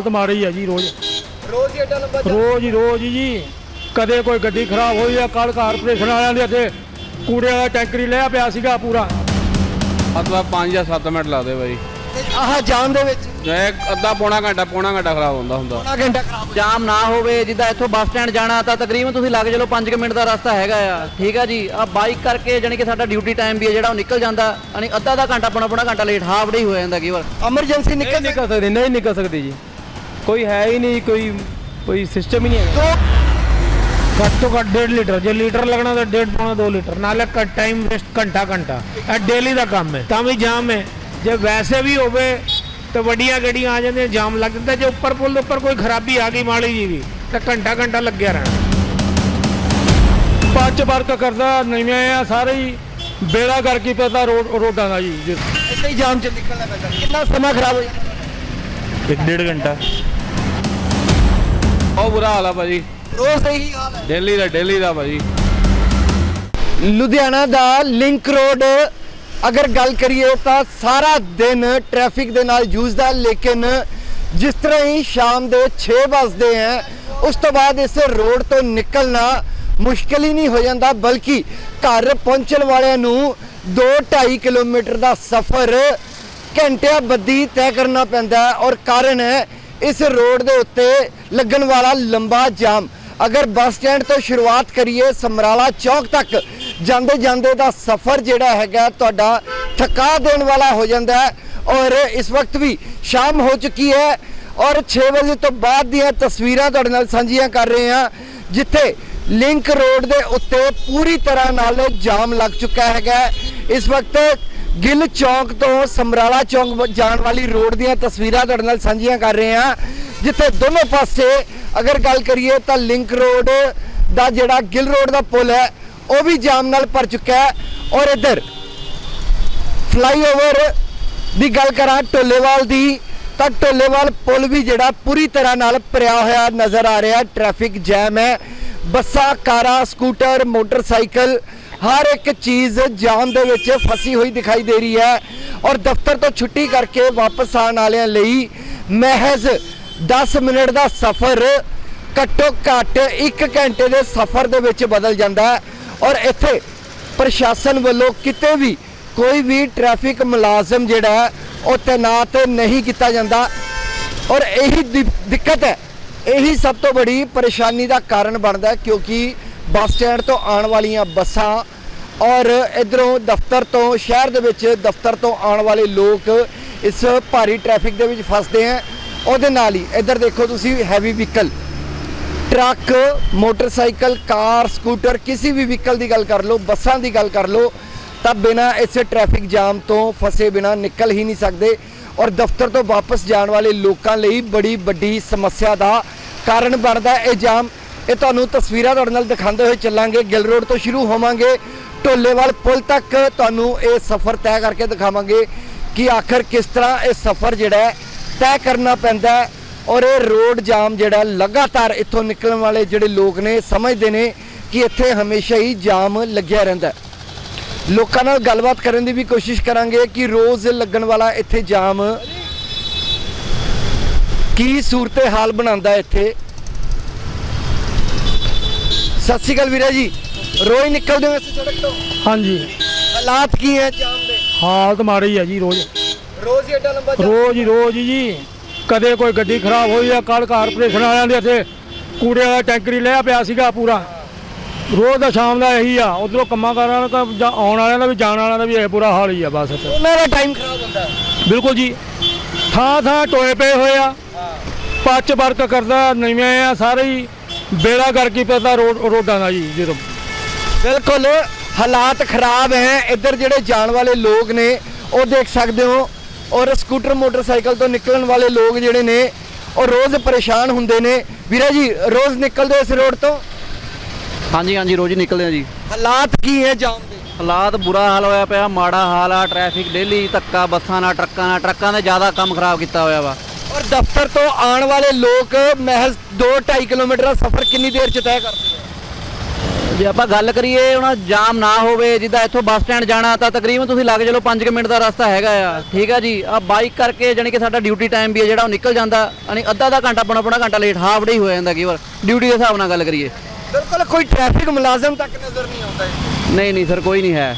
ਹਾਲਤ ਮਾੜੀ ਆ ਜੀ ਰੋਜ਼। ਰੋਜ਼ ਹੀ ਲੰਬਾ ਰੋਜ਼ ਹੀ ਰੋਜ਼ ਹੀ ਜੀ। ਕਦੇ ਕੋਈ ਗੱਡੀ ਖਰਾਬ ਹੋਈ ਆ ਕੱਲ ਕਾਰਪੋਰੇਸ਼ਨ ਵਾਲਿਆਂ ਦੇ ਇੱਥੇ ਕੂੜੇ ਵਾਲਾ ਟੈਂਕਰ ਹੀ ਲਿਆ ਪਿਆ ਸੀਗਾ ਪੂਰਾ। ਅਥਵਾ 5 ਜਾਂ 7 ਮਿੰਟ ਲੱਗਦੇ ਬਾਈ। ਤੇ ਆਹ ਜਾਮ ਦੇ ਵਿੱਚ? ਜੇ ਅੱਧਾ ਪੌਣਾ ਘੰਟਾ ਪੌਣਾ ਘੰਟਾ ਖਰਾਬ ਹੁੰਦਾ ਹੁੰਦਾ। ਪੌਣਾ ਘੰਟਾ ਖਰਾਬ ਜਾਮ ਨਾ ਹੋਵੇ ਜਿੱਦਾਂ ਇੱਥੋਂ ਬੱਸ ਸਟੈਂਡ ਜਾਣਾ ਤਾਂ ਤਕਰੀਬਨ ਤੁਸੀਂ ਲੱਗ ਚਲੋ 5 ਮਿੰਟ ਦਾ ਰਸਤਾ ਹੈਗਾ ਆ। ਠੀਕ ਆ ਜੀ? ਆ ਬਾਈਕ ਕਰਕੇ ਜਾਣੀ ਕਿ ਸਾਡਾ ਡਿਊਟੀ ਟਾਈਮ ਵੀ ਹੈ ਜਿਹੜਾ ਉਹ ਨਿਕਲ ਜਾਂਦਾ। ਯਾਨੀ ਅੱਧਾ ਦਾ ਘੰਟਾ ਪੌਣਾ ਪੌਣਾ ਘੰਟਾ ਲੇਟ ਹਾਫ ਡੇ ਹੀ ਹੋ ਜਾਂਦਾ ਕਈ ਵਾਰ। ਐਮਰਜੈਂਸੀ ਨਹੀਂ ਨਿਕਲ ਨਿਕਲ ਸਕਦੀ ਨਹੀਂ ਨਿਕਲ ਸਕਦੀ ਜੀ। ਕੋਈ ਹੈ ਹੀ ਨਹੀਂ ਕੋਈ ਕੋਈ ਸਿਸਟਮ ਹੀ ਨਹੀਂ ਦੋ ਘੱਟ ਤੋਂ ਘੱਟ 1.5 ਲੀਟਰ ਜੇ ਲੀਟਰ ਲੱਗਣਾ ਤਾਂ 1.5 ਪੌਣਾ 2 ਲੀਟਰ ਨਾਲੇ ਕ ਟਾਈਮ ਵੇਸਟ ਘੰਟਾ ਘੰਟਾ। ਇਹ ਡੇਲੀ ਦਾ ਕੰਮ ਹੈ ਤਾਂ ਵੀ ਜਾਮ ਹੈ। ਜੇ ਵੈਸੇ ਵੀ ਹੋਵੇ ਤਾਂ ਵੱਡੀਆਂ ਗੱਡੀਆਂ ਆ ਜਾਂਦੀਆਂ ਜਾਮ ਲੱਗ ਜਾਂਦਾ। ਜੇ ਉੱਪਰ ਪੁਲ ਦੇ ਉੱਪਰ ਕੋਈ ਖਰਾਬੀ ਆ ਗਈ ਮਾੜੀ ਜੀ ਵੀ ਤਾਂ ਘੰਟਾ ਘੰਟਾ ਲੱਗਿਆ ਰਹਿਣਾ। ਪੱਚ ਵਰਕ ਕਰਦਾ ਨਵੇਂ ਆ ਸਾਰੇ ਹੀ ਬੇੜਾ ਕਰਕੇ ਪਤਾ ਰੋਡ ਰੋਡਾਂ ਦਾ ਜੀ। ਜੀ। ਇੱਥੇ ਹੀ ਜਾਮ ਚ ਨਿਕਲਣਾ ਪੈਂਦਾ। ਕਿੰਨਾ ਸਮਾਂ ਖਰਾਬ ਹੋ ਜਾਂਦਾ ਇੱਕ ਡੇਢ ਘੰਟਾ। ਬਹੁਤ ਬੁਰਾ ਹਾਲ ਆ ਭਾਜੀ। ਰੋਜ਼ ਦਾ ਹੀ ਹਾਲ ਹੈ। ਡੇਲੀ ਦਾ ਡੇਲੀ ਦਾ ਭਾਜੀ। ਲੁਧਿਆਣਾ ਦਾ ਲਿੰਕ ਰੋਡ ਅਗਰ ਗੱਲ ਕਰੀਏ ਤਾਂ ਸਾਰਾ ਦਿਨ ਟ੍ਰੈਫਿਕ ਦੇ ਨਾਲ ਜੂਝਦਾ ਲੇਕਿਨ ਜਿਸ ਤਰ੍ਹਾਂ ਹੀ ਸ਼ਾਮ ਦੇ 6 ਵਜਦੇ ਹੈ ਉਸ ਤੋਂ ਬਾਅਦ ਇਸ ਰੋਡ ਤੋਂ ਨਿਕਲਣਾ ਮੁਸ਼ਕਲ ਹੀ ਨਹੀਂ ਹੋ ਜਾਂਦਾ ਬਲਕਿ ਘਰ ਪਹੁੰਚਣ ਵਾਲਿਆਂ ਨੂੰ 2.5 ਕਿਲੋਮੀਟਰ ਦਾ ਸਫ਼ਰ ਘੰਟਿਆਂ ਬੱਦੀ ਤੈਅ ਕਰਨਾ ਪੈਂਦਾ ਹੈ ਔਰ ਕਾਰਨ ਹੈ ਇਸ ਰੋਡ ਦੇ ਉੱਤੇ ਲੱਗਣ ਵਾਲਾ ਲੰਬਾ ਜਾਮ। ਅਗਰ ਬੱਸ ਸਟੈਂਡ ਤੋਂ ਸ਼ੁਰੂਆਤ ਕਰੀਏ, ਸਮਰਾਲਾ ਚੌਕ ਤੱਕ ਜਾਂਦੇ ਜਾਂਦੇ ਦਾ ਸਫ਼ਰ ਜਿਹੜਾ ਹੈਗਾ ਤੁਹਾਡਾ ਥਕਾ ਦੇਣ ਵਾਲਾ ਹੋ ਜਾਂਦਾ ਹੈ ਔਰ ਇਸ ਵਕਤ ਵੀ ਸ਼ਾਮ ਹੋ ਚੁੱਕੀ ਹੈ ਔਰ 6 ਵਜੇ ਤੋਂ ਬਾਅਦ ਦੀਆਂ ਤਸਵੀਰਾਂ ਤੁਹਾਡੇ ਨਾਲ ਸਾਂਝੀਆਂ ਕਰ ਰਹੇ ਹਾਂ, ਜਿੱਥੇ ਲਿੰਕ ਰੋਡ ਦੇ ਉੱਤੇ ਪੂਰੀ ਤਰ੍ਹਾਂ ਨਾਲ ਜਾਮ ਲੱਗ ਚੁੱਕਾ ਹੈਗਾ ਇਸ ਵਕਤ ਗਿੱਲ ਚੌਂਕ ਤੋਂ ਸਮਰਾਲਾ ਚੌਂਕ ਵ- ਜਾਣ ਵਾਲੀ ਰੋਡ ਦੀਆਂ ਤਸਵੀਰਾਂ ਤੁਹਾਡੇ ਨਾਲ ਸਾਂਝੀਆਂ ਕਰ ਰਹੇ ਹਾਂ। ਜਿੱਥੇ ਦੋਨੋਂ ਪਾਸੇ ਅਗਰ ਗੱਲ ਕਰੀਏ ਤਾਂ ਲਿੰਕ ਰੋਡ ਦਾ ਜਿਹੜਾ ਗਿੱਲ ਰੋਡ ਦਾ ਪੁਲ ਹੈ, ਉਹ ਵੀ ਜਾਮ ਨਾਲ ਭਰ ਚੁੱਕਾ ਹੈ। ਔਰ ਇੱਧਰ ਫਲਾਈਓਵਰ ਦੀ ਗੱਲ ਕਰਾਂ ਢੋਲੇਵਾਲ ਦੀ, ਤਾਂ ਟੋਲੇਵਾਲ ਪੁਲ ਵੀ ਜਿਹੜਾ ਪੂਰੀ ਤਰ੍ਹਾਂ ਨਾਲ ਭਰਿਆ ਹੋਇਆ ਨਜ਼ਰ ਆ ਰਿਹਾ ਟ੍ਰੈਫਿਕ ਜੈਮ ਹੈ। ਬੱਸਾਂ, ਕਾਰਾਂ, ਸਕੂਟਰ, ਮੋਟਰਸਾਈਕਲ ਹਰ ਇੱਕ ਚੀਜ਼ ਜਾਮ ਦੇ ਵਿੱਚ ਫਸੀ ਹੋਈ ਦਿਖਾਈ ਦੇ ਰਹੀ ਹੈ ਔਰ ਦਫ਼ਤਰ ਤੋਂ ਛੁੱਟੀ ਕਰਕੇ ਵਾਪਸ ਆਉਣ ਵਾਲਿਆਂ ਲਈ ਮਹਿਜ਼ 10 ਮਿੰਟ ਦਾ ਸਫ਼ਰ ਘੱਟੋ ਘੱਟ 1 ਘੰਟੇ ਦੇ ਸਫ਼ਰ ਦੇ ਵਿੱਚ ਬਦਲ ਜਾਂਦਾ ਹੈ ਔਰ ਇੱਥੇ ਪ੍ਰਸ਼ਾਸਨ ਵੱਲੋਂ ਕਿਤੇ ਵੀ ਕੋਈ ਵੀ ਟ੍ਰੈਫਿਕ ਮੁਲਾਜ਼ਮ ਜਿਹੜਾ ਉਹ ਤੈਨਾਤ ਨਹੀਂ ਕੀਤਾ ਜਾਂਦਾ। ਔਰ ਇਹੀ ਦਿੱਕਤ ਹੈ। ਇਹੀ ਸਭ ਤੋਂ ਬੜੀ ਪਰੇਸ਼ਾਨੀ ਦਾ ਕਾਰਨ ਬਣਦਾ ਕਿਉਂਕਿ ਬੱਸ ਸਟੈਂਡ ਤੋਂ ਆਉਣ ਵਾਲੀਆਂ ਬੱਸਾਂ ਔਰ ਇਧਰੋਂ ਦਫ਼ਤਰ ਤੋਂ, ਸ਼ਹਿਰ ਦੇ ਵਿੱਚ ਦਫ਼ਤਰ ਤੋਂ ਆਉਣ ਵਾਲੇ ਲੋਕ ਇਸ ਭਾਰੀ ਟ੍ਰੈਫਿਕ ਦੇ ਵਿੱਚ ਫਸਦੇ ਹੈ। ਉਹਦੇ ਨਾਲ ਹੀ ਇੱਧਰ ਦੇਖੋ ਤੁਸੀਂ heavy vehicle truck motorcycle car scooter ਕਿਸੇ ਵੀ ਵਹੀਕਲ ਦੀ ਗੱਲ ਕਰ ਲਓ, ਬੱਸਾਂ ਦੀ ਗੱਲ ਕਰ ਲਓ, ਤਾਂ ਬਿਨਾ ਇਸ ਟ੍ਰੈਫਿਕ ਜਾਮ ਤੋਂ ਫਸੇ ਬਿਨਾ ਨਿਕਲ ਹੀ ਨਹੀਂ ਸਕਦੇ ਔਰ ਦਫ਼ਤਰ ਤੋਂ ਵਾਪਸ ਜਾਣ ਵਾਲੇ ਲੋਕਾਂ ਲਈ ਬੜੀ ਵੱਡੀ ਸਮੱਸਿਆ ਦਾ ਕਾਰਨ ਬਣਦਾ ਇਹ ਜਾਮ ਇਹ ਤੁਹਾਨੂੰ ਤਸਵੀਰਾਂ ਤੁਹਾਡੇ ਨਾਲ ਦਿਖਾਉਂਦੇ ਹੋਏ ਚੱਲਾਂਗੇ। ਗਿੱਲ ਰੋਡ ਤੋਂ ਸ਼ੁਰੂ ਹੋਵਾਂਗੇ। ਢੋਲੇਵਾਲ ਪੁਲ ਤੱਕ ਤੁਹਾਨੂੰ ਇਹ ਸਫ਼ਰ ਤੈਅ ਕਰਕੇ ਦਿਖਾਵਾਂਗੇ ਕਿ ਆਖਰ ਕਿਸ ਤਰ੍ਹਾਂ ਇਹ ਸਫ਼ਰ ਜਿਹੜਾ ਤੈਅ ਕਰਨਾ ਪੈਂਦਾ ਔਰ ਇਹ ਰੋਡ ਜਾਮ ਜਿਹੜਾ ਲਗਾਤਾਰ ਇੱਥੋਂ ਨਿਕਲਣ ਵਾਲੇ ਜਿਹੜੇ ਲੋਕ ਨੇ ਸਮਝਦੇ ਨੇ ਕਿ ਇੱਥੇ ਹਮੇਸ਼ਾ ਹੀ ਜਾਮ ਲੱਗਿਆ ਰਹਿੰਦਾ ਲੋਕਾਂ ਨਾਲ ਗੱਲਬਾਤ ਕਰਨ ਦੀ ਵੀ ਕੋਸ਼ਿਸ਼ ਕਰਾਂਗੇ ਕਿ ਰੋਜ਼ ਲੱਗਣ ਵਾਲਾ ਇੱਥੇ ਜਾਮ ਕੀ ਸੂਰਤ ਹਾਲ ਬਣਾਉਂਦਾ ਇੱਥੇ। ਸਤਿ ਸ਼੍ਰੀ ਅਕਾਲ ਵੀਰੇ ਜੀ। ਰੋਜ਼ ਨਿਕਲਦੇ ਹੋ ਇਸ ਸੜਕ ਤੋਂ? ਹਾਂਜੀ। ਹਾਲਾਤ ਕੀ ਹੈ ਜਾਮ ਦੇ? ਹਾਲਤ ਮਾੜੀ ਆ ਜੀ ਰੋਜ਼। ਰੋਜ਼ ਹੀ ਏਡਾ ਲੰਬਾ ਰੋਜ਼ ਹੀ ਰੋਜ਼ ਹੀ ਜੀ। ਕਦੇ ਕੋਈ ਗੱਡੀ ਖਰਾਬ ਹੋਈ ਆ ਕੱਲ ਕਾਰਪੋਰੇਸ਼ਨ ਵਾਲਿਆਂ ਦੇ ਇੱਥੇ ਕੂੜੇ ਵਾਲਾ ਟੈਂਕਰ ਹੀ ਲਿਆ ਪਿਆ ਸੀਗਾ ਪੂਰਾ। ਰੋਜ਼ ਦਾ ਸ਼ਾਮ ਦਾ ਇਹੀ ਆ ਉਧਰੋਂ ਕੰਮਾਂ ਕਾਰਾਂ ਦਾ ਜਾਂ ਆਉਣ ਵਾਲਿਆਂ ਦਾ ਵੀ ਜਾਣ ਵਾਲਿਆਂ ਦਾ ਵੀ ਇਹ ਬੁਰਾ ਹਾਲ ਹੀ ਆ ਬਸ। ਇੱਥੇ ਉਹਨਾਂ ਦਾ ਟਾਈਮ ਖਰਾਬ ਹੁੰਦਾ। ਹੈ ਬਿਲਕੁਲ ਜੀ। ਥਾਂ ਥਾਂ ਟੋਏ ਪਏ ਹੋਏ ਆ। ਪੱਚ ਵਰਕ ਕਰਦਾ ਨਵੇਂ ਆ ਸਾਰੇ ਹੀ। ਬੇੜਾ ਕਰਕੇ ਪਤਾ ਰੋਡ ਰੋਡਾਂ ਦਾ ਜੀ ਜਦੋਂ। ਬਿਲਕੁਲ ਹਾਲਾਤ ਖਰਾਬ ਹੈ। ਇੱਧਰ ਜਿਹੜੇ ਜਾਣ ਵਾਲੇ ਲੋਕ ਨੇ ਉਹ ਦੇਖ ਸਕਦੇ ਹੋ। ਔਰ ਸਕੂਟਰ ਮੋਟਰਸਾਈਕਲ ਤੋਂ ਨਿਕਲਣ ਵਾਲੇ ਲੋਕ ਜਿਹੜੇ ਨੇ ਉਹ ਰੋਜ਼ ਪਰੇਸ਼ਾਨ ਹੁੰਦੇ ਨੇ। ਵੀਰੇ ਜੀ ਰੋਜ਼ ਨਿਕਲਦੇ ਹੋ ਇਸ ਰੋਡ ਤੋਂ? ਹਾਂਜੀ ਹਾਂਜੀ ਰੋਜ਼ ਹੀ ਨਿਕਲਦੇ ਆ ਜੀ। ਹਾਲਾਤ ਕੀ ਹੈ ਜਾਮ ਦੇ? ਹਾਲਾਤ ਬੁਰਾ ਹਾਲ ਹੋਇਆ ਪਿਆ ਮਾੜਾ ਹਾਲ ਆ ਟ੍ਰੈਫਿਕ ਡੇਲੀ ਧੱਕਾ ਬੱਸਾਂ ਨਾਲ ਟਰੱਕਾਂ ਨਾਲ ਟਰੱਕਾਂ ਨੇ ਜ਼ਿਆਦਾ ਕੰਮ ਖਰਾਬ ਕੀਤਾ ਹੋਇਆ ਵਾ। ਔਰ ਦਫ਼ਤਰ ਤੋਂ ਆਉਣ ਵਾਲੇ ਲੋਕ ਮਹਿਜ਼ 2.5 ਕਿਲੋਮੀਟਰ ਦਾ ਸਫ਼ਰ ਕਿੰਨੀ ਦੇਰ ਚ ਤੈਅ ਕਰਦੇ ਆ? ਜੇ ਆਪਾਂ ਗੱਲ ਕਰੀਏ ਹੁਣ ਜਾਮ ਨਾ ਹੋਵੇ ਜਿੱਦਾਂ ਇੱਥੋਂ ਬੱਸ ਸਟੈਂਡ ਜਾਣਾ ਤਾਂ ਤਕਰੀਬਨ ਤੁਸੀਂ ਲੱਗ ਚਲੋ 5 ਮਿੰਟ ਦਾ ਰਸਤਾ ਹੈਗਾ ਆ। ਠੀਕ ਆ ਜੀ? ਆ ਬਾਈਕ ਕਰਕੇ ਜਾਣੀ ਕਿ ਸਾਡਾ ਡਿਊਟੀ ਟਾਈਮ ਵੀ ਹੈ ਜਿਹੜਾ ਉਹ ਨਿਕਲ ਜਾਂਦਾ ਯਾਨੀ ਅੱਧਾ ਅੱਧਾ ਘੰਟਾ ਪੌਣਾ ਪੌਣਾ ਘੰਟਾ ਲੇਟ ਹਾਫ ਡੇ ਹੀ ਜਾਂਦਾ ਕਈ ਵਾਰ। ਡਿਊਟੀ ਦੇ ਹਿਸਾਬ ਨਾਲ ਗੱਲ ਕਰੀਏ। ਬਿਲਕੁਲ ਕੋਈ ਟ੍ਰੈਫਿਕ ਮੁਲਾਜ਼ਮ ਤੱਕ ਨਜ਼ਰ ਨਹੀਂ ਆਉਂਦਾ ਨਹੀਂ ਨਹੀਂ ਸਰ ਕੋਈ ਨਹੀਂ ਹੈ।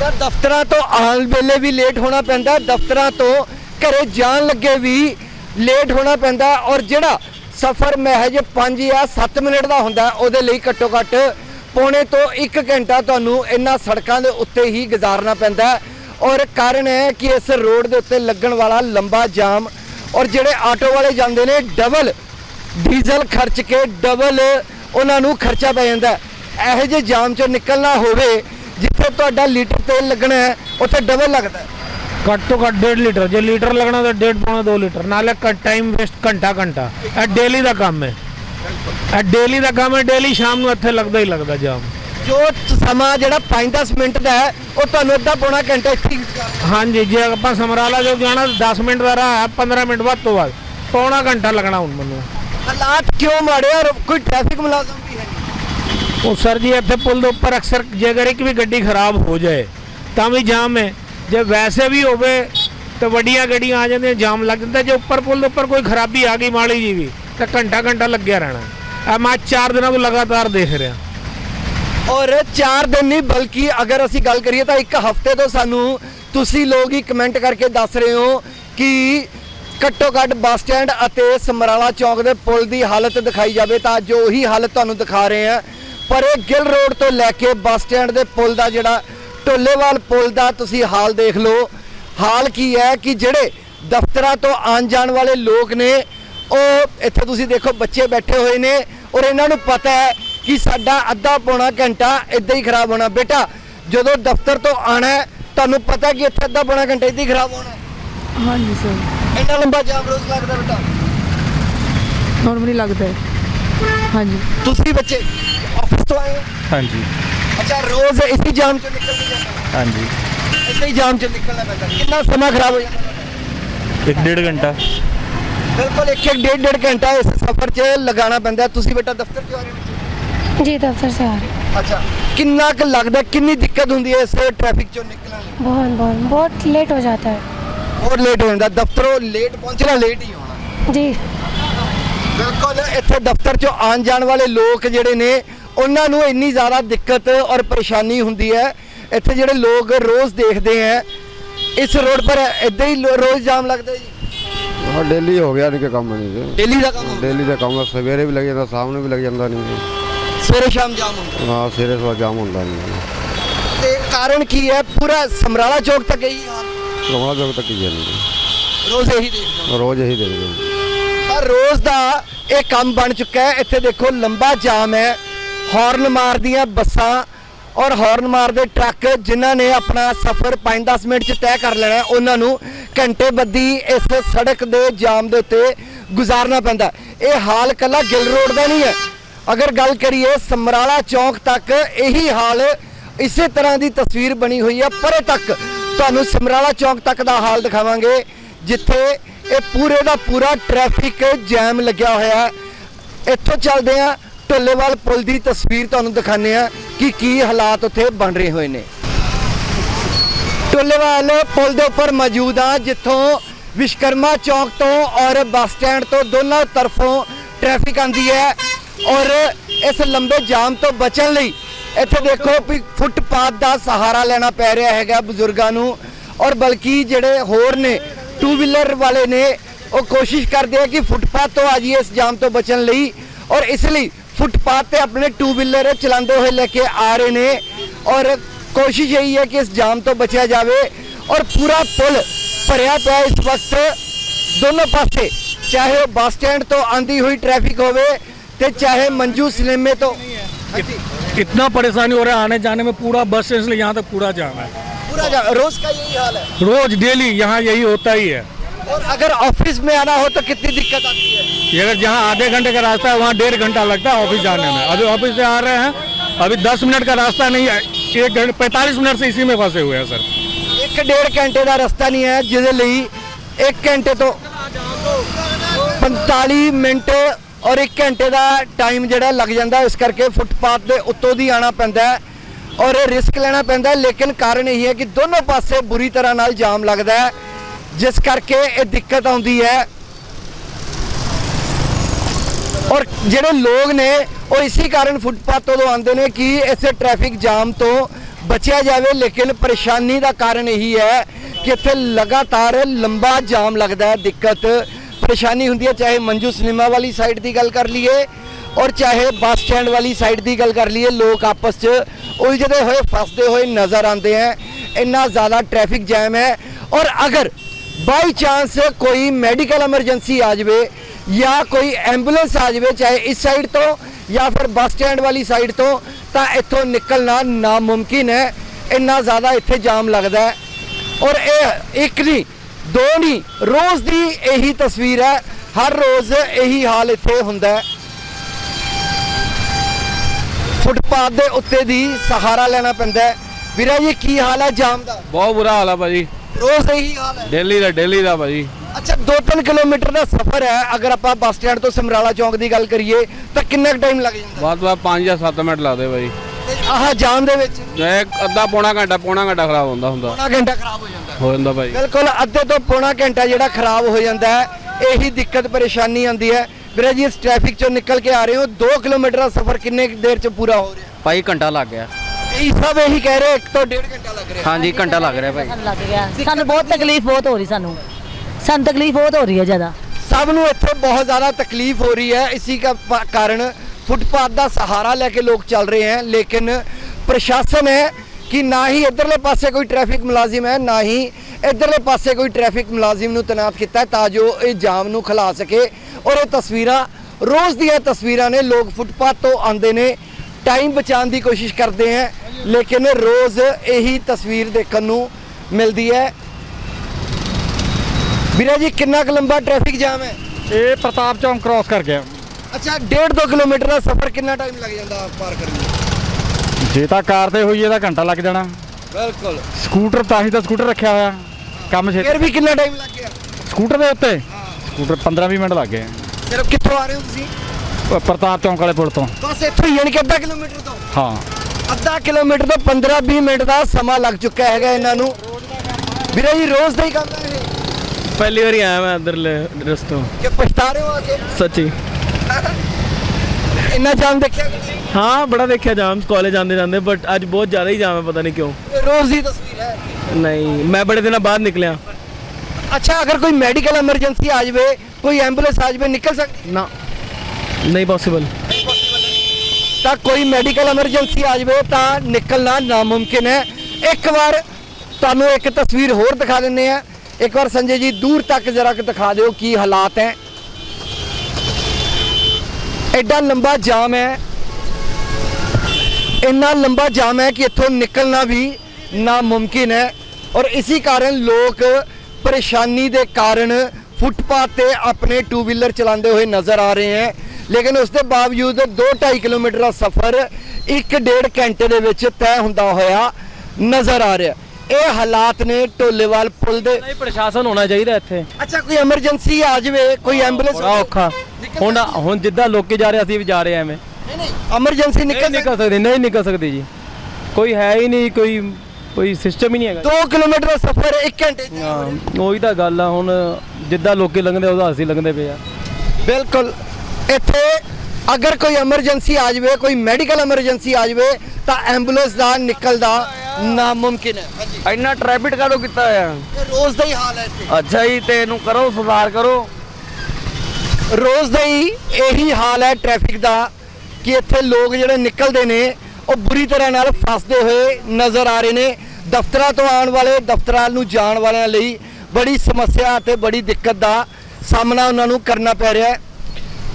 ਤਾਂ ਦਫ਼ਤਰਾਂ ਤੋਂ ਆਉਣ ਵੇਲੇ ਵੀ ਲੇਟ ਹੋਣਾ ਪੈਂਦਾ ਦਫ਼ਤਰਾਂ ਤੋਂ ਘਰੇ ਜਾਣ ਲੱਗੇ ਵੀ ਲੇਟ ਹੋਣਾ ਪੈਂਦਾ ਔਰ ਜਿਹੜਾ ਸਫ਼ਰ ਮਹਿਜ 5 ਜਾਂ 7 ਮਿੰਟ ਦਾ ਹੁੰਦਾ, ਉਹਦੇ ਲਈ ਘੱਟੋ ਘੱਟ ਪੌਣੇ ਤੋਂ 1 ਘੰਟਾ ਤੁਹਾਨੂੰ ਇਹਨਾਂ ਸੜਕਾਂ ਦੇ ਉੱਤੇ ਹੀ ਗੁਜ਼ਾਰਨਾ ਪੈਂਦਾ ਔਰ ਕਾਰਨ ਹੈ ਕਿ ਇਸ ਰੋਡ ਦੇ ਉੱਤੇ ਲੱਗਣ ਵਾਲਾ ਲੰਬਾ ਜਾਮ ਔਰ ਜਿਹੜੇ ਆਟੋ ਵਾਲੇ ਜਾਂਦੇ ਨੇ ਡਬਲ ਡੀਜ਼ਲ ਖਰਚ ਕੇ ਡਬਲ ਉਹਨਾਂ ਨੂੰ ਖਰਚਾ ਪੈ ਜਾਂਦਾ ਇਹੋ ਜਿਹੇ ਜਾਮ ਚੋਂ ਨਿਕਲਣਾ ਹੋਵੇ, ਜਿੱਥੇ ਤੁਹਾਡਾ ਲੀਟਰ ਤੇਲ ਲੱਗਣਾ ਹੈ, ਉੱਥੇ ਡਬਲ ਲੱਗਦਾ ਘੱਟ ਤੋਂ ਘੱਟ 1.5 ਲੀਟਰ। ਜੇ ਲੀਟਰ ਲੱਗਣਾ ਤਾਂ 1.5 ਪੌਣਾ 2 ਲੀਟਰ। ਨਾਲੇ ਟਾਈਮ ਵੇਸਟ ਘੰਟਾ ਘੰਟਾ। ਇਹ ਡੇਲੀ ਦਾ ਕੰਮ ਹੈ। ਇਹ ਡੇਲੀ ਦਾ ਕੰਮ ਹੈ ਡੇਲੀ ਸ਼ਾਮ ਨੂੰ ਇੱਥੇ ਲੱਗਦਾ ਹੀ ਲੱਗਦਾ ਜਾਮ। ਜੋ ਸਮਾਂ ਜਿਹੜਾ 5-10 ਮਿੰਟ ਦਾ ਹੈ ਉਹ ਤੁਹਾਨੂੰ ਅੱਧਾ ਪੌਣਾ ਘੰਟਾ ਇੱਥੇ ਹਾਂਜੀ ਜੇ ਆਪਾਂ ਸਮਰਾਲਾ ਜੋ ਜਾਣਾ 10 ਮਿੰਟ ਦਾ ਰਾਹ ਹੈ 15 ਮਿੰਟ ਵੱਧ ਤੋਂ ਵੱਧ। ਪੌਣਾ ਘੰਟਾ ਲੱਗਣਾ ਹੁਣ ਮੈਨੂੰ। ਹਾਲਾਤ ਕਿਉਂ ਮਾੜੇ ਔਰ ਕੋਈ ਟ੍ਰੈਫਿਕ ਮੁਲਾਜ਼ਮ ਵੀ ਹੈ ਨਹੀਂ। ਉਹ ਸਰ ਜੀ ਇੱਥੇ ਪੁਲ ਦੇ ਉੱਪਰ ਅਕਸਰ ਜੇ ਅਗਰ ਇੱਕ ਵੀ ਗੱਡੀ ਖਰਾਬ ਹੋ ਜਾਏ ਤਾਂ ਵੀ ਜਾਮ ਹੈ। ਜੇ ਵੈਸੇ ਵੀ ਹੋਵੇ ਤਾਂ ਵੱਡੀਆਂ ਗੱਡੀਆਂ ਆ ਜਾਂਦੀਆਂ, ਜਾਮ ਲੱਗ ਜਾਂਦਾ। ਜੇ ਉੱਪਰ ਪੁਲ ਦੇ ਉੱਪਰ ਕੋਈ ਖਰਾਬੀ ਆ ਗਈ ਮਾੜੀ ਜੀ ਵੀ, ਤਾਂ ਘੰਟਾ ਘੰਟਾ ਲੱਗਿਆ ਰਹਿਣਾ। ਆ ਮੈਂ ਚਾਰ ਦਿਨਾਂ ਤੋਂ ਲਗਾਤਾਰ ਦੇਖ ਰਿਹਾ। ਔਰ 4 ਦਿਨ ਨਹੀਂ, ਬਲਕਿ ਅਗਰ ਅਸੀਂ ਗੱਲ ਕਰੀਏ ਤਾਂ ਇੱਕ ਹਫ਼ਤੇ ਤੋਂ ਸਾਨੂੰ ਤੁਸੀਂ ਲੋਕ ਹੀ ਕਮੈਂਟ ਕਰਕੇ ਦੱਸ ਰਹੇ ਹੋ ਕਿ ਘੱਟੋ ਘੱਟ ਬੱਸ ਸਟੈਂਡ ਅਤੇ ਸਮਰਾਲਾ ਚੌਕ ਦੇ ਪੁਲ ਦੀ ਹਾਲਤ ਦਿਖਾਈ ਜਾਵੇ ਤਾਂ ਅੱਜ ਉਹੀ ਹਾਲਤ ਤੁਹਾਨੂੰ ਦਿਖਾ ਰਹੇ ਹਾਂ। ਪਰ ਇਹ ਗਿੱਲ ਰੋਡ ਤੋਂ ਲੈ ਕੇ ਬੱਸ ਸਟੈਂਡ ਦੇ ਪੁਲ ਦਾ ਜਿਹੜਾ ਢੋਲੇਵਾਲ ਪੁਲ ਦਾ ਤੁਸੀਂ ਹਾਲ ਦੇਖ ਲਓ। ਹਾਲ ਕੀ ਹੈ ਕਿ ਜਿਹੜੇ ਦਫ਼ਤਰਾਂ ਤੋਂ ਆਉਣ ਜਾਣ ਵਾਲੇ ਲੋਕ ਨੇ ਉਹ ਇੱਥੇ ਤੁਸੀਂ ਦੇਖੋ ਬੱਚੇ ਬੈਠੇ ਹੋਏ ਨੇ ਔਰ ਇਹਨਾਂ ਨੂੰ ਪਤਾ ਹੈ ਕਿ ਸਾਡਾ ਅੱਧਾ ਪੌਣਾ ਘੰਟਾ ਇਦਾਂ ਹੀ ਖਰਾਬ ਹੋਣਾ। ਬੇਟਾ ਜਦੋਂ ਦਫ਼ਤਰ ਤੋਂ ਆਣਾ ਹੈ ਤੁਹਾਨੂੰ ਪਤਾ ਕਿ ਇੱਥੇ ਅੱਧਾ ਪੌਣਾ ਘੰਟਾ ਇਦਾਂ ਹੀ ਖਰਾਬ ਹੋਣਾ। ਹਾਂਜੀ ਸਰ। ਇੰਨਾ ਲੰਬਾ ਜਾਮ ਰੋਜ਼ ਲੱਗਦਾ ਬੇਟਾ? ਨਾਰਮਲੀ ਲੱਗਦਾ ਹੈ। ਹਾਂਜੀ। ਤੁਸੀਂ ਬੱਚੇ ਆਫਿਸ ਤੋਂ ਆਏ ਹੋ? ਹਾਂਜੀ। ਅੱਛਾ ਰੋਜ਼ ਇਸੇ ਜਾਮ ਚੋਂ ਨਿਕਲ ਕੇ ਜਾਂਦਾ ਹਾਂਜੀ ਇਸੇ ਹੀ ਜਾਮ ਚੋਂ ਨਿਕਲਣਾ ਪੈਂਦਾ ਕਿੰਨਾ ਸਮਾਂ ਖਰਾਬ ਹੋ ਜਾਂਦਾ ਇੱਕ ਡੇਢ ਘੰਟਾ ਬਿਲਕੁਲ ਇੱਕ ਇੱਕ ਡੇਢ ਡੇਢ ਘੰਟਾ ਇਸ ਸਫ਼ਰ 'ਚ ਲਗਾਉਣਾ ਪੈਂਦਾ ਤੁਸੀਂ ਬੇਟਾ ਦਫ਼ਤਰ 'ਚ ਆ ਰਹੇ ਹੋ जी दफ्तर से आ रहे ਅੱਛਾ ਕਿੰਨਾ ਕੁ ਲੱਗਦਾ ਕਿੰਨੀ ਦਿੱਕਤ ਹੁੰਦੀ ਹੈ ਇਸ ਟ੍ਰੈਫਿਕ ਚੋਂ ਨਿਕਲਣ ਲਈ बहुत बहुत बहुत लेट हो जाता है ਹੋਰ ਲੇਟ ਹੋ ਜਾਂਦਾ ਦਫ਼ਤਰੋਂ ਲੇਟ ਪਹੁੰਚਣਾ ਲੇਟ ਹੀ ਹੋਣਾ जी ਬਿਲਕੁਲ ਇੱਥੇ ਦਫ਼ਤਰ ਚੋਂ ਆਉਣ ਜਾਣ ਵਾਲੇ ਲੋਕ ਜਿਹੜੇ ਨੇ ਉਹਨਾਂ ਨੂੰ ਇੰਨੀ ਜ਼ਿਆਦਾ ਦਿੱਕਤ ਔਰ ਪਰੇਸ਼ਾਨੀ ਹੁੰਦੀ ਹੈ ਇੱਥੇ ਜਿਹੜੇ ਲੋਕ ਰੋਜ਼ ਦੇਖਦੇ ਹੈ ਇਸ ਰੋਡ ਪਰ ਇਦਾਂ ਹੀ ਲੋ- ਰੋਜ਼ ਜਾਮ ਲੱਗਦਾ ਜੀ। ਹਾਂ ਡੇਲੀ ਹੋ ਗਿਆ ਨਹੀਂ ਕਿ ਕੰਮ ਨਹੀਂ ਜੀ। ਡੇਲੀ ਦਾ ਕੰਮ ਹੁੰਦਾ ਡੇਲੀ ਦਾ ਕੰਮ ਆ, ਸਵੇਰੇ ਵੀ ਲੱਗ ਜਾਂਦਾ ਸ਼ਾਮ ਨੂੰ ਵੀ ਲੱਗ ਜਾਂਦਾ ਨਹੀਂ ਜੀ। ਸਵੇਰੇ ਸ਼ਾਮ ਜਾਮ ਹੁੰਦਾ। ਹਾਂ ਸਵੇਰੇ ਸਵੇਰ ਜਾਮ ਹੁੰਦਾ ਨਹੀਂ ਤੇ ਕਾਰਨ ਕੀ ਹੈ? ਪੂਰਾ ਸਮਰਾਲਾ ਚੌਕ ਤੱਕ ਇਹੀ ਹਾਲ ਕਮਲਾ ਚੌਕ ਤੱਕ ਹੀ ਜਾਂਦੀ ਰੋਜ਼ ਇਹੀ ਦੇਖਦੇ ਹਾਂ। ਰੋਜ਼ ਇਹੀ ਦੇਖਦੇ ਜੀ। ਤਾਂ ਰੋਜ਼ ਦਾ ਇਹ ਕੰਮ ਬਣ ਚੁੱਕਾ ਹੈ। ਇੱਥੇ ਦੇਖੋ ਲੰਬਾ ਜਾਮ ਹੈ। ਹਾਰਨ ਮਾਰਦੀਆਂ ਬੱਸਾਂ ਔਰ ਹਾਰਨ ਮਾਰਦੇ ਟਰੱਕ ਜਿਨ੍ਹਾਂ ਨੇ ਆਪਣਾ ਸਫ਼ਰ 5-10 ਮਿੰਟ 'ਚ ਤੈਅ ਕਰ ਲੈਣਾ ਉਹਨਾਂ ਨੂੰ ਘੰਟੇ ਬੱਧੀ ਇਸ ਸੜਕ ਦੇ ਜਾਮ ਦੇ ਉੱਤੇ ਗੁਜ਼ਾਰਨਾ ਪੈਂਦਾ ਇਹ ਹਾਲ ਕੱਲਾ ਗਿੱਲ ਰੋਡ ਦਾ ਨਹੀਂ ਹੈ। ਅਗਰ ਗੱਲ ਕਰੀਏ ਸਮਰਾਲਾ ਚੌਂਕ ਤੱਕ, ਇਹੀ ਹਾਲ ਇਸੇ ਤਰ੍ਹਾਂ ਦੀ ਤਸਵੀਰ ਬਣੀ ਹੋਈ ਹੈ। ਪਰੇ ਤੱਕ ਤੁਹਾਨੂੰ ਸਮਰਾਲਾ ਚੌਂਕ ਤੱਕ ਦਾ ਹਾਲ ਦਿਖਾਵਾਂਗੇ, ਜਿੱਥੇ ਇਹ ਪੂਰੇ ਦਾ ਪੂਰਾ ਟ੍ਰੈਫਿਕ ਜੈਮ ਲੱਗਿਆ ਹੋਇਆ ਹੈ। ਇੱਥੋਂ ਚੱਲਦੇ ਆ ਢੋਲੇਵਾਲ ਪੁਲ ਦੀ ਤਸਵੀਰ ਤੁਹਾਨੂੰ ਦਿਖਾਉਂਦੇ ਆ ਕਿ ਕੀ ਹਾਲਾਤ ਉੱਥੇ ਬਣ ਰਹੇ ਹੋਏ ਨੇ। ਟੋਲੇਵਾਲ ਪੁਲ ਦੇ ਉੱਪਰ ਮੌਜੂਦ ਆ, ਜਿੱਥੋਂ ਵਿਸ਼ਕਰਮਾ ਚੌਕ ਤੋਂ ਔਰ ਬੱਸ ਸਟੈਂਡ ਤੋਂ ਦੋਨਾਂ ਤਰਫੋਂ ਟ੍ਰੈਫਿਕ ਆਂਦੀ ਹੈ ਔਰ ਇਸ ਲੰਬੇ ਜਾਮ ਤੋਂ ਬਚਣ ਲਈ ਇੱਥੇ ਦੇਖੋ ਵੀ ਫੁੱਟਪਾਥ ਦਾ ਸਹਾਰਾ ਲੈਣਾ ਪੈ ਰਿਹਾ ਹੈਗਾ ਬਜ਼ੁਰਗਾਂ ਨੂੰ ਔਰ ਬਲਕਿ ਜਿਹੜੇ ਹੋਰ ਨੇ ਟੂ ਵੀਲਰ ਵਾਲੇ ਨੇ, ਉਹ ਕੋਸ਼ਿਸ਼ ਕਰਦੇ ਆ ਕਿ ਫੁੱਟਪਾਥ ਤੋਂ ਆ ਜਾਈਏ ਇਸ ਜਾਮ ਤੋਂ ਬਚਣ ਲਈ ਔਰ ਇਸ ਲਈ ਫੁੱਟਪਾਥ ਤੇ ਆਪਣੇ ਟੂ ਵੀਲਰ ਚਲਾਉਂਦੇ ਹੋਏ ਲੈ ਕੇ ਆ ਰਹੇ ਨੇ ਔਰ ਕੋਸ਼ਿਸ਼ ਇਹੀ ਹੈ ਕਿ ਇਸ ਜਾਮ ਤੋਂ ਬਚਿਆ ਜਾਵੇ ਔਰ ਪੂਰਾ ਪੁਲ ਭਰਿਆ ਪਿਆ ਇਸ ਵਕਤ ਦੋਨੋਂ ਪਾਸੇ ਚਾਹੇ ਉਹ ਬੱਸ ਸਟੈਂਡ ਤੋਂ ਆਂਦੀ ਹੋਈ ਟ੍ਰੈਫਿਕ ਹੋਵੇ ਤੇ ਚਾਹੇ ਮੰਜੂ ਸਿਨੇਮੇ ਤੋਂ ਹਾਂਜੀ, इतना परेशानी हो रहा है आने जाने में पूरा बस स्टेशन से यहाँ तक पूरा जाम है पूरा जा रोज का यही हाल है रोज डेली यहाँ यही होता ही है और अगर ऑफिस में आना हो तो कितनी दिक्कत आती है ये अगर जहाँ आधे घंटे का रास्ता है वहाँ डेढ़ घंटा लगता है ऑफिस जाने में अभी ऑफिस से आ रहे हैं अभी दस मिनट का रास्ता नहीं है एक घंटे पैंतालीस मिनट से इसी में फंसे हुए हैं सर ਇੱਕ ਡੇਢ ਘੰਟੇ ਦਾ ਰਸਤਾ ਨਹੀਂ ਹੈ ਜਿਹਦੇ ਲਈ 1 ਘੰਟੇ ਤੋਂ 45 ਮਿੰਟ ਔਰ 1 ਘੰਟੇ ਦਾ ਟਾਈਮ ਜਿਹੜਾ ਲੱਗ ਜਾਂਦਾ ਇਸ ਕਰਕੇ ਫੁੱਟਪਾਥ ਦੇ ਉੱਤੋਂ ਦੀ ਆਣਾ ਪੈਂਦਾ ਹੈ ਔਰ ਰਿਸਕ ਲੈਣਾ ਪੈਂਦਾ ਹੈ ਲੇਕਿਨ ਕਾਰਨ ਇਹ ਹੈ ਕਿ ਦੋਨੋਂ ਪਾਸੇ ਬੁਰੀ ਤਰ੍ਹਾਂ ਨਾਲ ਜਾਮ ਲੱਗਦਾ ਹੈ ਜਿਸ ਕਰਕੇ ਇਹ ਦਿੱਕਤ ਆਉਂਦੀ ਹੈ। ਔਰ ਜਿਹੜੇ ਲੋਕ ਨੇ, ਉਹ ਇਸੇ ਕਾਰਨ ਫੁੱਟਪਾਥ ਤੋਂ ਆਉਂਦੇ ਨੇ ਕਿ ਇਸੇ ਟ੍ਰੈਫਿਕ ਜਾਮ ਤੋਂ ਬਚਿਆ ਜਾਵੇ, ਲੇਕਿਨ ਪਰੇਸ਼ਾਨੀ ਦਾ ਕਾਰਨ ਇਹੀ ਹੈ ਕਿ ਇੱਥੇ ਲਗਾਤਾਰ ਲੰਬਾ ਜਾਮ ਲੱਗਦਾ ਹੈ, ਦਿੱਕਤ, ਪਰੇਸ਼ਾਨੀ ਹੁੰਦੀ ਹੈ। ਚਾਹੇ ਮੰਜੂ ਸਿਨੇਮਾ ਵਾਲੀ ਸਾਈਡ ਦੀ ਗੱਲ ਕਰ ਲਈਏ ਔਰ ਚਾਹੇ ਬੱਸ ਸਟੈਂਡ ਵਾਲੀ ਸਾਈਡ ਦੀ ਗੱਲ ਕਰ ਲਈਏ, ਲੋਕ ਆਪਸ 'ਚ ਉਲਝਦੇ ਹੋਏ, ਫਸਦੇ ਹੋਏ ਨਜ਼ਰ ਆਉਂਦੇ ਹੈ। ਇੰਨਾ ਜ਼ਿਆਦਾ ਟ੍ਰੈਫਿਕ ਜੈਮ ਹੈ। ਔਰ ਅਗਰ ਬਾਈ ਚਾਂਸ ਕੋਈ ਮੈਡੀਕਲ ਐਮਰਜੈਂਸੀ ਆ ਜਾਵੇ ਜਾਂ ਕੋਈ ਐਂਬੂਲੈਂਸ ਆ ਜਾਵੇ, ਚਾਹੇ ਇਸ ਸਾਈਡ ਤੋਂ ਜਾਂ ਫਿਰ ਬੱਸ ਸਟੈਂਡ ਵਾਲੀ ਸਾਈਡ ਤੋਂ, ਤਾਂ ਇੱਥੋਂ ਨਿਕਲਣਾ ਨਾਮੁਮਕਿਨ ਹੈ। ਇੰਨਾ ਜ਼ਿਆਦਾ ਇੱਥੇ ਜਾਮ ਲੱਗਦਾ ਹੈ। ਔਰ ਇਹ ਇੱਕ ਨਹੀਂ, ਦੋ ਨਹੀਂ, ਰੋਜ਼ ਦੀ ਇਹੀ ਤਸਵੀਰ ਹੈ। ਹਰ ਰੋਜ਼ ਇਹੀ ਹਾਲ ਇੱਥੇ ਹੁੰਦਾ ਹੈ। ਫੁੱਟਪਾਥ ਦੇ ਉੱਤੇ ਦੀ ਸਹਾਰਾ ਲੈਣਾ ਪੈਂਦਾ ਹੈ। ਵੀਰਾ ਜੀ, ਕੀ ਹਾਲ ਹੈ ਜਾਮ ਦਾ? ਬਹੁਤ ਬੁਰਾ ਹਾਲ ਆ ਭਾਜੀ। ਰੋਜ਼ ਇਹੀ ਹਾਲ ਹੈ। ਡੇਲੀ ਦਾ ਡੇਲੀ ਦਾ ਭਾਜੀ। ਅੱਛਾ 2-3 ਕਿਲੋਮੀਟਰ ਦਾ ਸਫ਼ਰ ਹੈ। ਅਗਰ ਆਪਾਂ ਬੱਸ ਸਟੈਂਡ ਤੋਂ ਸਮਰਾਲਾ ਚੌਂਕ ਦੀ ਗੱਲ ਕਰੀਏ ਤਾਂ ਕਿੰਨਾ ਟਾਈਮ ਲੱਗ ਜਾਂਦਾ? ਤੋਂ ਵੱਧ 5 ਜਾਂ 7 ਮਿੰਟ ਲੱਗਦੇ ਭਾਜੀ। ਤੇ ਆਹ ਜਾਮ ਦੇ ਵਿੱਚ? ਇਹ ਅੱਧਾ ਪੌਣਾ ਘੰਟਾ ਪੌਣਾ ਘੰਟਾ ਖਰਾਬ ਹੁੰਦਾ ਹੁੰਦਾ। ਪੌਣਾ ਘੰਟਾ ਖਰਾਬ ਹੋ ਜਾਂਦਾ। ਹੋ ਜਾਂਦਾ ਭਾਜੀ। ਬਿਲਕੁਲ ਅੱਧੇ ਤੋਂ ਪੌਣਾ ਘੰਟਾ ਜਿਹੜਾ ਖਰਾਬ ਹੋ ਜਾਂਦਾ ਹੈ ਇਹੀ ਦਿੱਕਤ ਪਰੇਸ਼ਾਨੀ ਆਉਂਦੀ ਹੈ। ਵੀਰੇ ਜੀ ਇਸ ਟ੍ਰੈਫਿਕ ਚੋਂ ਨਿਕਲ ਕੇ ਆ ਰਹੇ ਹੋ। 2 ਕਿਲੋਮੀਟਰ ਦਾ ਸਫ਼ਰ ਕਿੰਨੇ ਕੁ ਦੇਰ ਚ ਪੂਰਾ ਹੋ ਰਿਹਾ? ਭਾਈ ਘੰਟਾ ਲੱਗ ਗਿਆ। ਈਸਾ ਇਹੀ ਕਹਿ ਰਹੇ 1 ਤੋਂ 1.5 ਘੰਟਾ ਲੱਗ ਰਿਹਾ। ਹਾਂਜੀ ਘੰਟਾ ਲੱਗ ਰਿਹਾ ਭਾਈ। ਸਾਨੂੰ ਬਹੁਤ ਤਕਲੀਫ ਬਹੁਤ ਹੋ ਰਹੀ ਸਾਨੂੰ। ਸਾਨੂੰ ਤਕਲੀਫ ਬਹੁਤ ਹੋ ਰਹੀ ਹੈ ਜ਼ਿਆਦਾ। ਸਭ ਨੂੰ ਇੱਥੇ ਬਹੁਤ ਜ਼ਿਆਦਾ ਤਕਲੀਫ ਹੋ ਰਹੀ ਹੈ। ਇਸੇ ਕਾਰਨ ਫੁੱਟਪਾਥ ਦਾ ਸਹਾਰਾ ਲੈ ਕੇ ਲੋਕ ਚੱਲ ਰਹੇ ਹਨ ਲੇਕਿਨ ਪ੍ਰਸ਼ਾਸਨ ਹੈ ਕਿ ਨਾ ਹੀ ਇਧਰਲੇ ਪਾਸੇ ਕੋਈ ਟ੍ਰੈਫਿਕ ਮੁਲਾਜ਼ਮ ਹੈ ਨਾ ਹੀ ਇਧਰਲੇ ਪਾਸੇ ਕੋਈ ਟ੍ਰੈਫਿਕ ਮੁਲਾਜ਼ਮ ਨੂੰ ਤਨਾਤ ਕੀਤਾ ਤਾਂ ਜੋ ਇਹ ਜਾਮ ਨੂੰ ਖਲਾ ਸਕੇ। ਔਰ ਇਹ ਤਸਵੀਰਾਂ ਰੋਜ਼ ਦੀਆਂ ਤਸਵੀਰਾਂ ਨੇ ਲੋਕ ਫੁੱਟਪਾਥ ਤੋਂ ਆਉਂਦੇ ਨੇ। ਟਾਈਮ ਬਚਾਉਣ ਦੀ ਕੋਸ਼ਿਸ਼ ਕਰਦੇ ਹੈ ਲੇਕਿਨ ਰੋਜ਼ ਇਹੀ ਤਸਵੀਰ ਦੇਖਣ ਨੂੰ ਮਿਲਦੀ ਹੈ। ਵੀਰਾ ਜੀ ਕਿੰਨਾ ਕੁ ਲੰਬਾ ਟ੍ਰੈਫਿਕ ਜਾਮ ਹੈ? ਇਹ ਪ੍ਰਤਾਪ ਚੌਂਕ ਕ੍ਰਾਸ ਕਰ ਗਿਆ। ਅੱਛਾ 1.5 ਕਿਲੋਮੀਟਰ ਦਾ ਸਫ਼ਰ ਕਿੰਨਾ ਟਾਈਮ ਲੱਗ ਜਾਂਦਾ ਪਾਰ ਕਰਨ ਨੂੰ? ਜੇ ਤਾਂ ਕਾਰ ਤੇ ਹੋਈਏ ਤਾਂ ਘੰਟਾ ਲੱਗ ਜਾਣਾ। ਬਿਲਕੁਲ। ਸਕੂਟਰ ਤਾਂ ਹੀ ਤਾਂ ਸਕੂਟਰ ਰੱਖਿਆ ਹੋਇਆ। ਕੰਮ ਛੇ ਫਿਰ ਵੀ ਕਿੰਨਾ ਟਾਈਮ ਲੱਗ ਗਿਆ? ਸਕੂਟਰ ਦੇ ਉੱਤੇ? ਸਕੂਟਰ 15 20 ਮਿੰਟ ਲੱਗ ਗਏ। ਸਿਰਫ ਕਿੱਥੋਂ ਆ ਰਹੇ ਹੋ ਤੁਸੀਂ? ਪ੍ਰਤਾਪ ਚੌਂਕ ਵਾਲੇ ਪੁਲ ਤੋਂ। ਬਸ ਇੱਥੋਂ ਹੀ ਯਾਨੀ ਕਿ ਅੱਧਾ ਕਿਲੋਮੀਟਰ ਤੋਂ। ਹਾਂ। ਅੱਧਾ ਕਿਲੋਮੀਟਰ ਤੋਂ 15-20 ਮਿੰਟ ਦਾ ਸਮਾਂ ਲੱਗ ਚੁੱਕਾ ਹੈਗਾ ਇਹਨਾਂ ਨੂੰ। ਵੀਰੇ ਜੀ ਰੋਜ਼ ਦਾ ਹੀ ਕੰਮ ਹੈ ਇਹ। ਪਹਿਲੀ ਵਾਰੀ ਆਇਆ ਮੈਂ ਅੰਦਰਲੇ ਰਸਤੋਂ। ਕਿ ਪਛਤਾ ਰਹੇ ਹੋ ਆ ਕੇ ਸੱਚੀ। ਇੰਨਾ ਜਾਮ ਦੇਖਿਆ ਕਦੇ? ਹਾਂ ਬੜਾ ਦੇਖਿਆ ਜਾਮ ਕਾਲਜ ਆਉਂਦੇ ਜਾਂਦੇ ਬਟ ਅੱਜ ਬਹੁਤ ਜ਼ਿਆਦਾ ਹੀ ਜਾਮ ਹੈ ਪਤਾ ਨਹੀਂ ਕਿਉਂ। ਇਹ ਰੋਜ਼ ਦੀ ਤਸਵੀਰ ਹੈ। ਨਹੀਂ ਮੈਂ ਬੜੇ ਦਿਨਾਂ ਬਾਅਦ ਨਿਕਲਿਆ। ਅੱਛਾ ਅਗਰ ਕੋਈ ਮੈਡੀਕਲ ਐਮਰਜੈਂਸੀ ਆ ਜਾਵੇ ਕੋਈ ਐਂਬੂਲੈਂਸ ਆ ਜਾਵੇ ਨਿਕਲ ਸਕਦੀ ਨਾ। ਨਹੀਂ ਪੋਸੀਬਲ ਤਾਂ ਕੋਈ ਮੈਡੀਕਲ ਐਮਰਜੈਂਸੀ ਆ ਜਾਵੇ ਤਾਂ ਨਿਕਲਣਾ ਨਾਮੁਮਕਿਨ ਹੈ। ਇੱਕ ਵਾਰ ਤੁਹਾਨੂੰ ਇੱਕ ਤਸਵੀਰ ਹੋਰ ਦਿਖਾ ਦਿੰਦੇ ਆ ਇੱਕ ਵਾਰ ਸੰਜੇ ਜੀ, ਦੂਰ ਤੱਕ ਜਰਾ ਕਿ ਦਿਖਾ ਦਿਓ ਕੀ ਹਾਲਾਤ ਹੈ। ਐਡਾ ਲੰਬਾ ਜਾਮ ਹੈ। ਇੰਨਾ ਲੰਬਾ ਜਾਮ ਹੈ ਕਿ ਇੱਥੋਂ ਨਿਕਲਣਾ ਵੀ ਨਾਮੁਮਕਿਨ ਹੈ। ਔਰ ਇਸੇ ਕਾਰਨ ਲੋਕ ਪਰੇਸ਼ਾਨੀ ਦੇ ਕਾਰਨ ਫੁੱਟਪਾਥ ਤੇ ਆਪਣੇ ਟੂ ਵੀਲਰ ਚਲਾਉਂਦੇ ਹੋਏ ਨਜ਼ਰ ਆ ਰਹੇ ਹੈ। ਲੇਕਿਨ ਉਸ ਦੇ ਬਾਵਜੂਦ 2.5 ਕਿਲੋਮੀਟਰ ਦਾ ਸਫ਼ਰ 1.5 ਘੰਟੇ ਦੇ ਵਿੱਚ ਤੈਅ ਹੁੰਦਾ ਹੋਇਆ ਨਜ਼ਰ ਆ ਰਿਹਾ। ਇਹ ਹਾਲਾਤ ਨੇ ਢੋਲੇਵਾਲ ਪੁਲ ਦੇ ਨਹੀਂ ਪ੍ਰਸ਼ਾਸਨ ਹੋਣਾ ਚਾਹੀਦਾ ਇੱਥੇ। ਅੱਛਾ ਕੋਈ ਐਮਰਜੈਂਸੀ ਆ ਜਾਵੇ ਕੋਈ ਐਂਬੂਲੈਂਸ ਬੜਾ ਔਖਾ। ਹੁਣ ਹੁਣ ਜਿੱਦਾਂ ਲੋਕੀ ਜਾ ਰਹੇ ਅਸੀਂ ਵੀ ਜਾ ਰਹੇ ਐਵੇਂ। ਨਹੀਂ ਨਹੀਂ ਐਮਰਜੈਂਸੀ ਨਿਕਲ ਨਿਕਲ ਸਕਦੇ ਨਹੀਂ ਨਿਕਲ ਸਕਦੇ ਜੀ। ਕੋਈ ਹੈ ਹੀ ਨਹੀਂ ਕੋਈ ਕੋਈ ਸਿਸਟਮ ਹੀ ਨਹੀਂ ਹੈਗਾ। 2 ਕਿਲੋਮੀਟਰ ਦਾ ਸਫ਼ਰ 1 ਘੰਟੇ 'ਚ ਹਾਂ ਉਹੀ ਤਾਂ ਗੱਲ ਆ ਹੁਣ ਜਿੱਦਾਂ ਲੋਕੀ ਲੰਘਦੇ ਉਹਦਾ ਅਸੀਂ ਲੰਘਦੇ ਪਏ ਆ। ਬਿਲਕੁਲ। ਇੱਥੇ ਅਗਰ ਕੋਈ ਐਮਰਜੈਂਸੀ ਆ ਜਾਵੇ ਕੋਈ ਮੈਡੀਕਲ ਐਮਰਜੈਂਸੀ ਆ ਜਾਵੇ ਤਾਂ ਐਂਬੂਲੈਂਸ ਦਾ ਨਿਕਲਦਾ ਨਾਮੁਮਕਿਨ। ਹੈ ਇੰਨਾ ਟ੍ਰੈਫਿਕ ਕਾਹਦੋਂ ਕੀਤਾ ਹੋਇਆ? ਇਹ ਰੋਜ਼ ਦਾ ਹੀ ਹਾਲ ਹੈ ਇੱਥੇ। ਅੱਛਾ ਜੀ ਤੇ ਇਹਨੂੰ ਕਰੋ ਸੁਧਾਰ ਕਰੋ। ਰੋਜ਼ ਦਾ ਹੀ ਇਹੀ ਹਾਲ ਹੈ ਟ੍ਰੈਫਿਕ ਦਾ ਕਿ ਇੱਥੇ ਲੋਕ ਜਿਹੜੇ ਨਿਕਲਦੇ ਨੇ ਉਹ ਬੁਰੀ ਤਰ੍ਹਾਂ ਨਾਲ ਫਸਦੇ ਹੋਏ ਨਜ਼ਰ ਆ ਰਹੇ ਨੇ। ਦਫ਼ਤਰਾਂ ਤੋਂ ਆਉਣ ਵਾਲੇ ਦਫ਼ਤਰਾਂ ਨੂੰ ਜਾਣ ਵਾਲਿਆਂ ਲਈ ਬੜੀ ਸਮੱਸਿਆ ਅਤੇ ਬੜੀ ਦਿੱਕਤ ਦਾ ਸਾਹਮਣਾ ਉਹਨਾਂ ਨੂੰ ਕਰਨਾ ਪੈ ਰਿਹਾ ਹੈ।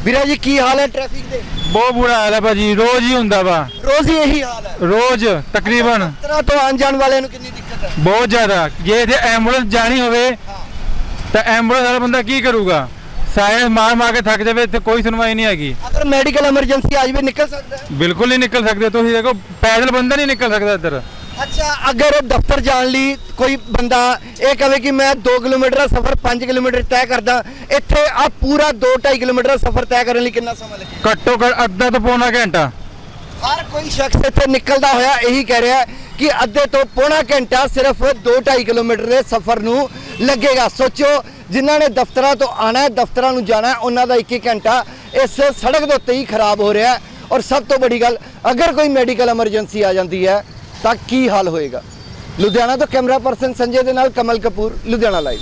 ਵੀਰਾ ਜੀ ਕੀ ਹਾਲ ਹੈ ਟ੍ਰੈਫਿਕ ਦੇ? ਬਹੁਤ ਬੁਰਾ ਹਾਲ ਹੈ ਭਾਜੀ ਰੋਜ਼ ਹੀ ਹੁੰਦਾ ਵਾ। ਰੋਜ਼ ਹੀ ਇਹੀ ਹਾਲ ਹੈ? ਰੋਜ਼ ਤਕਰੀਬਨ। ਦਫ਼ਤਰਾਂ ਤੋਂ ਆਉਣ ਜਾਣ ਵਾਲਿਆਂ ਨੂੰ ਕਿੰਨੀ ਦਿੱਕਤ ਹੈ? ਬਹੁਤ ਜ਼ਿਆਦਾ। ਜੇ ਇੱਥੇ ਐਂਬੂਲੈਂਸ ਜਾਣੀ ਹੋਵੇ ਤਾਂ ਐਂਬੂਲੈਂਸ ਵਾਲਾ ਬੰਦਾ ਕੀ ਕਰੂਗਾ? ਸਾਇਰ ਮਾਰ ਮਾਰ ਕੇ ਥੱਕ ਜਾਵੇ ਤੇ ਕੋਈ ਸੁਣਵਾਈ ਨਹੀਂ ਹੈਗੀ। ਅਗਰ ਮੈਡੀਕਲ ਐਮਰਜੈਂਸੀ ਆ ਜਾਵੇ ਨਿਕਲ ਸਕਦਾ ਬਿਲਕੁਲ ਨਹੀਂ ਨਿਕਲ ਸਕਦੇ। ਤੁਸੀਂ ਦੇਖੋ ਪੈਦਲ ਬੰਦਾ ਨਹੀਂ ਨਿਕਲ ਸਕਦਾ ਇੱਧਰ। ਅੱਛਾ ਅਗਰ ਦਫ਼ਤਰ ਜਾਣ ਲਈ ਕੋਈ ਬੰਦਾ ਇਹ ਕਹੇ ਕਿ ਮੈਂ 2 ਕਿਲੋਮੀਟਰ ਦਾ ਸਫ਼ਰ 5 ਕਿਲੋਮੀਟਰ ਤੈਅ ਕਰਦਾ ਇੱਥੇ ਆ ਪੂਰਾ 2.5 ਕਿਲੋਮੀਟਰ ਦਾ ਸਫ਼ਰ ਤੈਅ ਕਰਨ ਲਈ ਕਿੰਨਾ ਸਮਾਂ ਲੱਗੇਗਾ? ਘੱਟੋ ਘੱਟ ਅੱਧਾ ਤੋਂ ਪੌਣਾ ਘੰਟਾ। ਹਰ ਕੋਈ ਸ਼ਖਸ ਇੱਥੇ ਨਿਕਲਦਾ ਹੋਇਆ ਇਹੀ ਕਹਿ ਰਿਹਾ ਕਿ ਅੱਧੇ ਤੋਂ ਪੌਣਾ ਘੰਟਾ ਸਿਰਫ 2.5 ਕਿਲੋਮੀਟਰ ਦੇ ਸਫ਼ਰ ਨੂੰ ਲੱਗੇਗਾ। ਸੋਚੋ ਜਿਨ੍ਹਾਂ ਨੇ ਦਫ਼ਤਰਾਂ ਤੋਂ ਆਣਾ ਹੈ ਦਫ਼ਤਰਾਂ ਨੂੰ ਜਾਣਾ ਹੈ ਉਹਨਾਂ ਦਾ 1 ਘੰਟਾ ਇਸ ਸੜਕ ਦੇ ਉੱਤੇ ਹੀ ਖਰਾਬ ਹੋ ਰਿਹਾ ਹੈ। ਔਰ ਸਭ ਤੋਂ ਵੱਡੀ ਗੱਲ ਅਗਰ ਕੋਈ ਮੈਡੀਕਲ ਐਮਰਜੈਂਸੀ ਆ ਜਾਂਦੀ ਹੈ ਤਾਂ ਕੀ ਹਾਲ ਹੋਏਗਾ? ਲੁਧਿਆਣਾ ਤੋਂ ਕੈਮਰਾ ਪਰਸਨ ਸੰਜੇ ਦੇ ਨਾਲ ਕਮਲ ਕਪੂਰ, ਲੁਧਿਆਣਾ ਲਾਈਵ